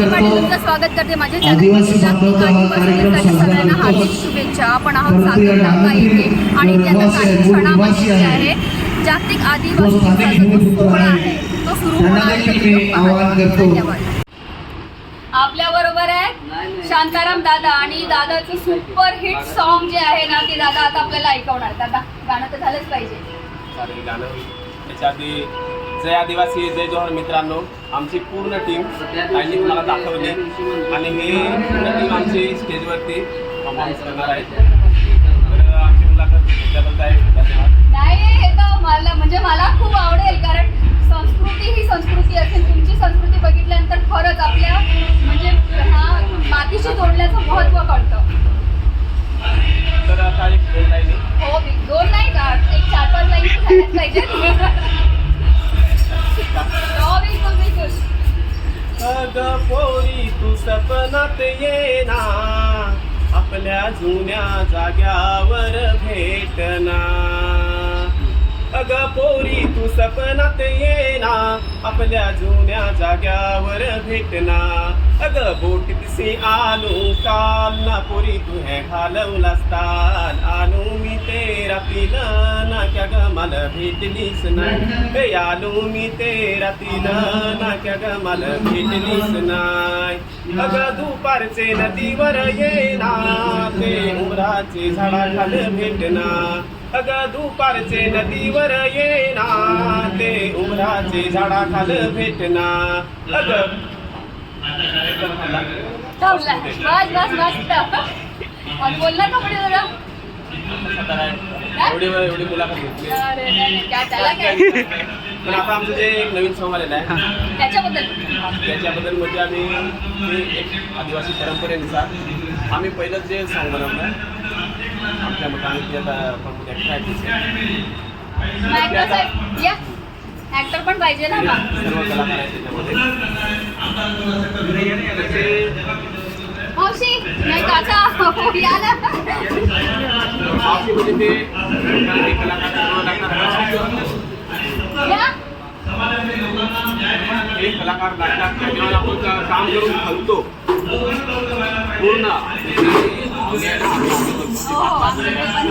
पाटील तुमचं स्वागत करते माझ्या हा सगळ्यांना. हार्दिक शुभेच्छा. आपण आहोत येथे आणि काही क्षणामध्ये आहे, जागतिक आदिवासी सोहळा आहे. तो सुरू होणार आहे. धन्यवाद. आपल्या बरोबर आहे शांताराम दादा आणि दादाचं सुपर हिट सॉन्ग जे आहे ना ते दादा आता आपल्याला ऐकवणार. दादा गाणं तर झालंच पाहिजे. चालेल गाणं त्याच्या आधी जय आदिवासी जय जोहर मित्रांनो आमची पूर्ण टीम त्यांनी तुम्हाला दाखवली. आणि हे पूर्ण टीम आमची स्टेजवरती परफॉर्मन्स करणार आहे. तर आमची मुलाखत घेतल्याबद्दल आहे धन्यवाद. नाही हे तर मला म्हणजे मला खूप आवडेल कारण संस्कृती ही संस्कृती असेल. तुमची संस्कृती बघितल्यानंतर खरंच आपल्या म्हणजे ह्या मातीशी जोडल्याचं महत्त्व कळतं. तर आता एक दोन लाईनी. हो दोन नाही का एक चार पाच लाईन पाहिजे हो अग पोरी तू सपनात येना. आपल्या जुन्या जाग्यावर भेटना. अग पोरी तू सपनात येना. आपल्या जुन्या जाग्यावर भेटना. अग बोट दिसे आलो काल ना पोरी तू हे घालवलास ताल. आलो मी तेरा तिला ना क्या ग मला भेटलीस नाही. आलो मी तेरा तिला ना क्या ग मला भेटलीस नाही. अग दुपारचे नदीवर येना ते उमराचे झाडाखाल भेटना अग दुपारचे नदीवर येना ते उमराचे झाडाखाल भेटना. अग. थांबला बस बस मस्त आणि बोलणार का पुढे जरा? एवढी एवढी मुलाखत घेतली. अरे नाही, नाही, काय त्याला काय? पण आता आमचं जे एक नवीन सॉंग आलेलं आहे त्याच्याबद्दल. त्याच्याबद्दल म्हणजे आम्ही ते एक आदिवासी परंपरेनुसार आम्ही पहिलंच जे सॉंग बनवलं आमच्या मताने ऍक्टर पण पाहिजे ना सर्व कलाकार आहेत त्याच्यामध्ये. मावशी नाही काका हो, या ना. मावशी म्हणजे ते कलाकार लागतात. आपण काम करून थांबतो पूर्ण. हो हो आमच्याकडे पण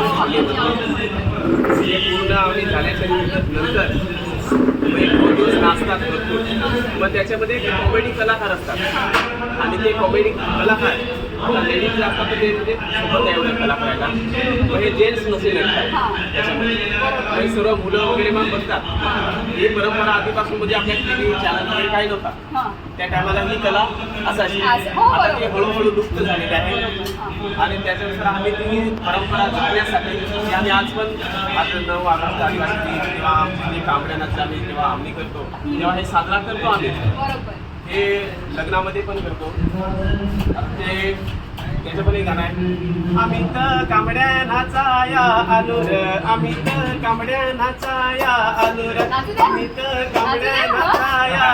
पूर्ण आम्ही झाल्याच्यानंतर मग एक दोन दिवस नाचतात भरपूर मग त्याच्यामध्ये कॉमेडी कलाकार असतात. आणि ते कॉमेडी कलाकार लेडीज असतात तर ते सोबत आहे एवढे कलाकाराला मग हे जेंट्स नसेल त्याच्यामध्ये. हे सर्व मुलं वगैरे मग बघतात ही परंपरा आधीपासून म्हणजे आपल्या टी व्ही चॅनलमध्ये काही नव्हता. हा. त्या टायमाला ही कला असायची. असं- हो, आता ती. हळूहळू लुप्त झालेली आहे. आणि त्याच्यानुसार आम्ही ती परंपरा जपण्यासाठी आम्ही आज पण आज नऊ ऑगस्ट आदिवासी किंवा आमचे जे कांबड्या नाच आम्ही जेव्हा आम्ही करतो तेव्हा हे साजरा करतो आम्ही. हे लग्नामध्ये पण करतो. ते त्याचं पण एक गाणं आहे. आम्ही तर कांबड्या नाचाया आलूर आम्ही तर कांबड्या नाचाया. आम्ही तर कांबड्या. नाचाया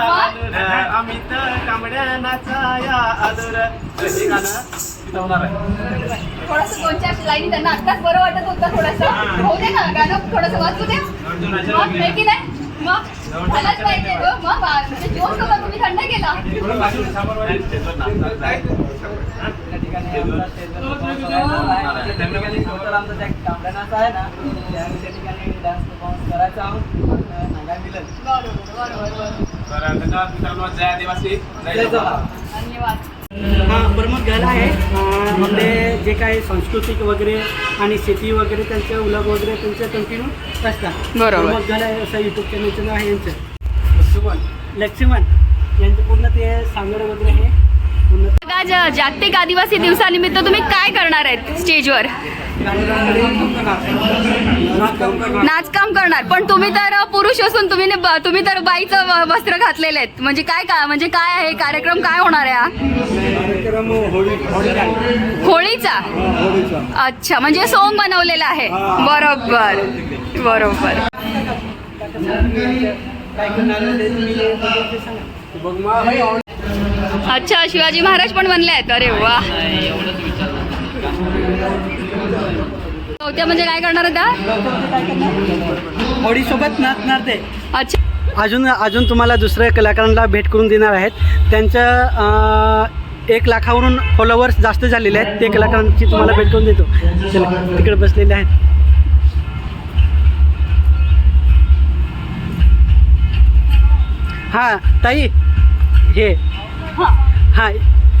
आम्ही तर कांबड्या नाचाया आलूर. तर हे गाणं तिथं होणार आहे. थोडस दोन चार लाईनी त्यांना आत्ताच बरं वाटत होतं थोडस. होऊ दे ना गाणं थोडस वाचू द्या मग की नाही मग झालंच पाहिजे हो, मग म्हणजे जोश होता तुम्ही थंड केला. बरोबर बरोबर बरोबर. जय आदिवासी धन्यवाद. हा प्रमोद गल आहे. आपले जे काही सांस्कृतिक वगैरे आणि शेती वगैरे त्यांचे उलग वगैरे त्यांचे कंटिन्यू असतात. बरोबर. प्रमोद गल आहे असं युट्यूब चॅनलचं नाव आहे यांचं. लक्ष्मण. लक्ष्मण. यांचं पूर्ण ते सांगड वगैरे हे आज जागतिक आदिवासी दिवसानिमित्त तुम्ही काय करणार आहेत स्टेजवर? नाचकाम करणार. पण तुम्ही तर पुरुष असून तुम्ही ने- तुम्ही तर बाईचं व- वस्त्र घातलेले आहेत. म्हणजे काय का म्हणजे काय आहे? कार्यक्रम काय होणार आहे हा? कार्यक्रम होळी होळीचा? अच्छा म्हणजे सोंग बनवलेला आहे. बरोबर. बरोबर. बघ मग अच्छा शिवाजी महाराज पण बनले आहेत. अरे वा. चौथ्या म्हणजे काय करणार होता होळी सोबत नाचणार ते. अच्छा. अजून अजून तुम्हाला दुसऱ्या कलाकारांना भेट करून देणार आहेत. त्यांचं अं, एक लाखावरून फॉलोवर्स जास्त झालेले आहेत. ते कलाकारांची तुम्हाला भेट करून देतो. चला तिकडे बसलेले आहेत. हां ताई हे हा.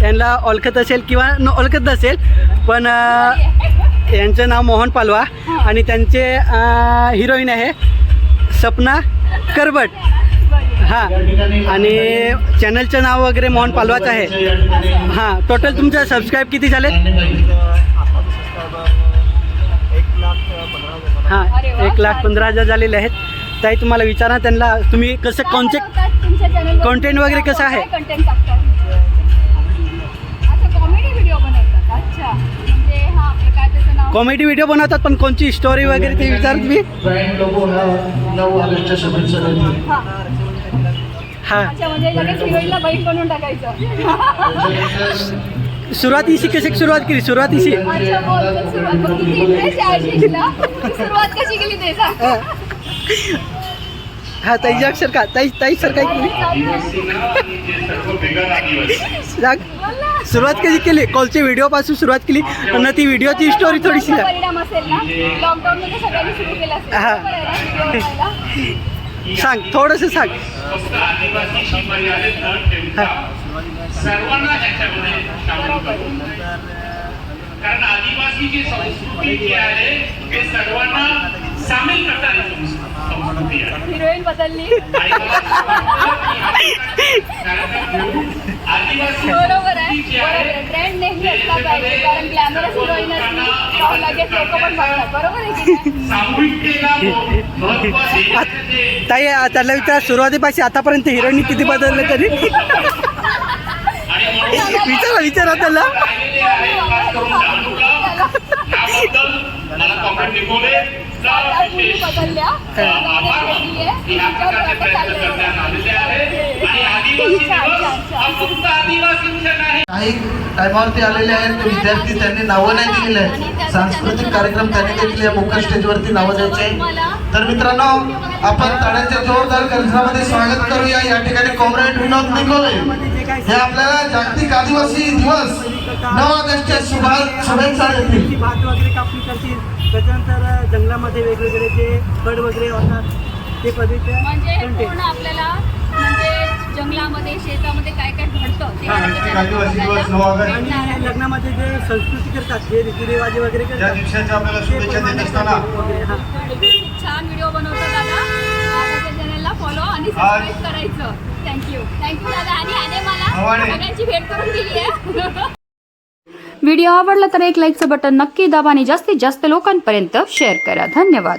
यांना ओळखत असेल किंवा न ओळखत नसेल पण यांचं नाव मोहन पालवा आणि त्यांचे हिरोईन आहे सपना करबट हां आणि चॅनलचं नाव वगैरे मोहन पालवाच आहे हां टोटल तुमचं सबस्क्राईब किती झाले हां एक लाख. पंधरा हजार झालेले आहेत ताई तुम्हाला विचारा त्यांना तुम्ही कसं वर? content वगैरे कसं आहे? कॉमेडी व्हिडिओ बनवतात पण कोणची स्टोरी वगैरे ते विचार तुम्ही ब्रँड लोगो हा. नऊ ऑगस्टच्या शुभेच्छा देतो अच्छा लगेच हिरोईनला बाईक बनवून टाकायचं सुरुवातीशी कशी सुरुवात केली सुरुवातीशी हा ताई अक्षर का ताई ताई सर काय केली. सुरुवात कशी केली? कॉलच्या व्हिडिओ पासून सुरुवात केली? आणि ती व्हिडिओची स्टोरी थोडीशी सांग. परिणाम असेल ना? लॉकडाऊन मध्ये सगळ्यांनी सुरू केलं असेल. हा. बरोबर आहे ना? video बनायला? सांग थोडंसं सांग. न कारण आदिवासी जी संस्कृती जी आहे ते सर्वांना सामील करणारी संस- संस्कृती आहे. हिरोईन बदलली. आदिवासी ट्रेंड नेहमी असला पाहिजे कारण ग्लॅमरस हिरोईन असली तर लगेच लोक पण बघतात बरोबर आहे ताई त्याला विचार सुरुवातीपासून आतापर्यंत हिरोईन किती बदलले तरी? आणि म्हणून विचारा विचारा त्याला. मला बदलल्या काही टायमावरती आलेले आहेत ते विद्यार्थी त्यांनी नावं नाही दिलेली आहेत. सांस्कृतिक कार्यक्रम त्यांनी देखील या मुख्य स्टेजवरती नावं द्यायचे. तर मित्रांनो आपण तळ्याच्या जोरदार कार्यक्रमामध्ये स्वागत करूया. या ठिकाणी कॉम्रेड विनोद निकोले हे आपल्याला जागतिक आदिवासी दिवस नऊ ऑगस्टच्या शुभा शुभेच्छा देतील. त्याच्यानंतर जंगलामध्ये वेगवेगळे जे फळ वगैरे होतात ते पद्धती म्हणजे पूर्ण आपल्याला म्हणजे जंगलामध्ये शेतामध्ये काय काय घडतं ते हा, आपल्याला. आणि लग्नामध्ये जे संस्कृती करतात जे रीतिरिवाजी वगैरे या करतात दिवसाच्या आपल्याला शुभेच्छा देत असताना वगैरे, हां. खूप छान व्हिडिओ बनवतो दादा. दादाच्या चॅनलला फॉलो आणि सबस्क्राईब करायचं. थँक्यू थँक्यू दादा. आणि मला. सगळ्यांची भेट करून दिली आहे. व्हिडिओ आवडला तर एक लाईकचं बटन नक्की दाबा आणि जास्तीत जास्त लोकांपर्यंत शेअर करा. धन्यवाद.